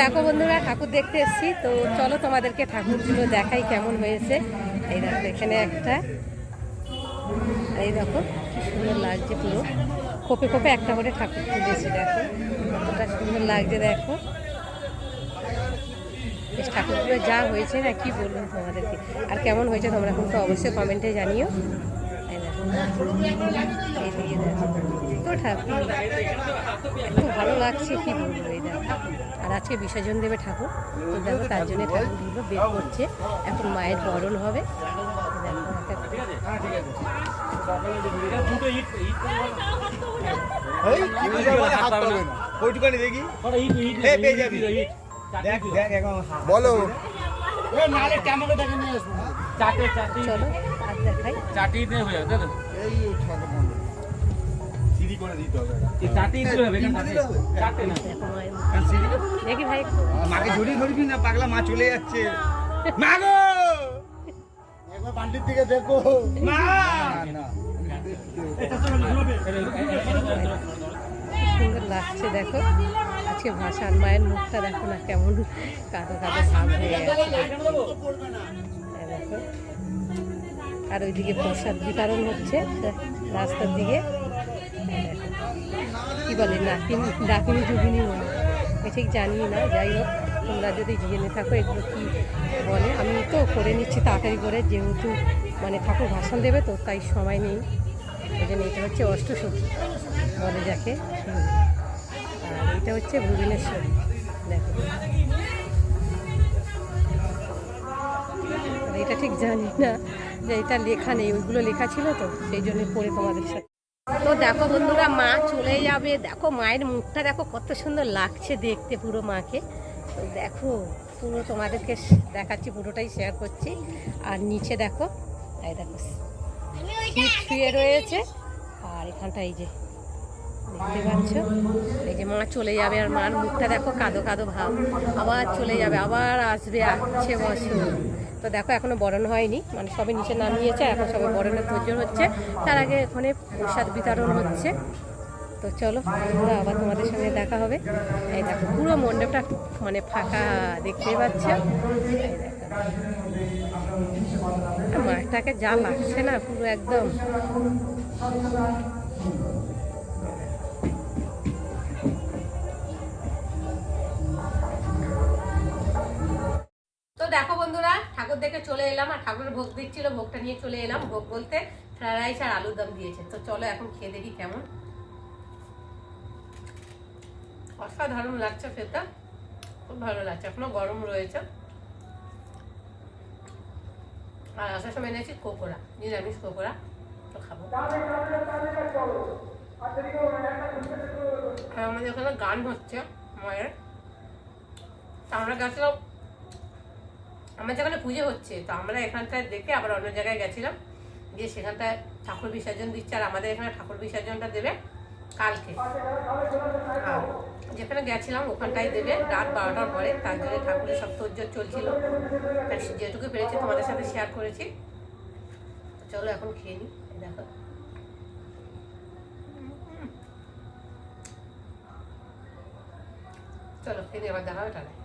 দেখো বন্ধুরা, ঠাকুর দেখতে এসেছি। তো চলো তোমাদেরকে ঠাকুরগুলো দেখাই কেমন হয়েছে। এই দেখো, এখানে একটা। এই দেখো, কি সুন্দর লাগছে পুরো। কোপে কোপে একটা করে ঠাকুর তুলেছে, দেখো। কতটা সুন্দর লাগছে, দেখো। ঠাকুরগুলো যা হয়েছে না, কি বলব তোমাদেরকে? আর কেমন হয়েছে তোমরা কিন্তু অবশ্যই কমেন্টে জানিও। এই দেখো। তো ঠাকুর। এত ভালো লাগছে কি বলব এই দেখো। আর আজকে বিসর্জন দেবে ঠাকুর। তো দেখো তার জন্য ঠাকুরগুলো বের করছে। এখন মায়ের বরণ হবে। বলে চলো আর দেখাই। হয়ে সিঁড়ি করে দিতে হবে। এই দিতে হবে। না। দেখো ভাই। মাকে জড়িয়ে ধরবি না পাগলা মা চলে যাচ্ছে। মা গো! একবার বান্ডির দিকে দেখো। না সুন্দর লাগছে দেখো। আজকে ভাষার মায়ের মুখটা দেখো না কেমন। কাদো কাদো হয়ে দেখো। আর ওইদিকে প্রসাদ বিতরণ হচ্ছে রাস্তার দিকে। কি বলে নাকিনি ডাকিনি জুবিনি মনে। আমি ঠিক জানি না, যাই হোক, তোমরা যদি জেনে থাকো এগুলো কি বলে। আমি তো করে নিচ্ছি তাড়াতাড়ি করে, যেহেতু মানে ঠাকুর ভাষণ দেবে তো, তাই সময় নেই। এই জন্য এটা হচ্ছে অষ্টসখী বলে যাকে। আর এটা হচ্ছে ভুবনেশ্বরী, দেখো। এটা ঠিক জানি না যে এটা লেখা নেই, ওইগুলো লেখা ছিল তো, সেই জন্য পড়ে তোমাদের সাথে। তো দেখো বন্ধুরা, মা চলে যাবে। দেখো মায়ের মুখটা দেখো কত সুন্দর লাগছে দেখতে পুরো মাকে। তো দেখো, পুরো তোমাদেরকে দেখাচ্ছি, পুরোটাই শেয়ার করছি। আর নিচে দেখো তাই দেখো শুয়ে রয়েছে। আর এখানটা এই যে দেখতে পাচ্ছ? এই যে মা চলে যাবে আর মার মুখটা দেখো কাদো কাদো ভাব। আবার চলে যাবে আবার আসবে আসছে বছর। তো দেখো এখনও বরণ হয়নি মানে সবে নিচে নামিয়েছে এখন সবে বরণের তোরজোর হচ্ছে। তার আগে ওখানে প্রসাদ বিতরণ হচ্ছে। তো চলো বন্ধুরা, আবার তোমাদের সঙ্গে দেখা হবে। এই দেখো পুরো মণ্ডপটা মানে ফাঁকা দেখতে পাচ্ছ? মাঠটাকে যা লাগছে না পুরো একদম। দেখো বন্ধুরা, ঠাকুর দেখে চলে এলাম আর ঠাকুরের ভোগ দিচ্ছিল, ভোগটা নিয়ে চলে এলাম। ভোগ বলতে ফ্রাইড রাইস আর আলুর দম দিয়েছে। তো চলো এখন খেয়ে দেখি কেমন। অসাধারণ লাগছে খেতে। খুব ভালো লাগছে, এখনও গরম রয়েছে। আর আসার সময় এনেছি কোকোড়া নিরামিষ কোকোড়া তো খাব। আমাদের ওখানে গান হচ্ছে, মায়ের। আমরা গেছিলাম আমার যেখানে পুজো হচ্ছে, তো আমরা এখানটায় দেখে আবার অন্য জায়গায় গেছিলাম। গিয়ে সেখানটায় ঠাকুর বিসর্জন দিচ্ছে আর আমাদের এখানে ঠাকুর বিসর্জনটা দেবে কালকে। যেখানে গেছিলাম ওখানটায় দেবে। রাত বারোটার পরে তার জন্য ঠাকুরের সব তোজ্জোর চলছিল। যেটুকু পেরেছি তোমাদের সাথে শেয়ার করেছি। চলো এখন খেয়ে নিই দেখো। চলো, খেয়ে নিই আবার দেখা হবে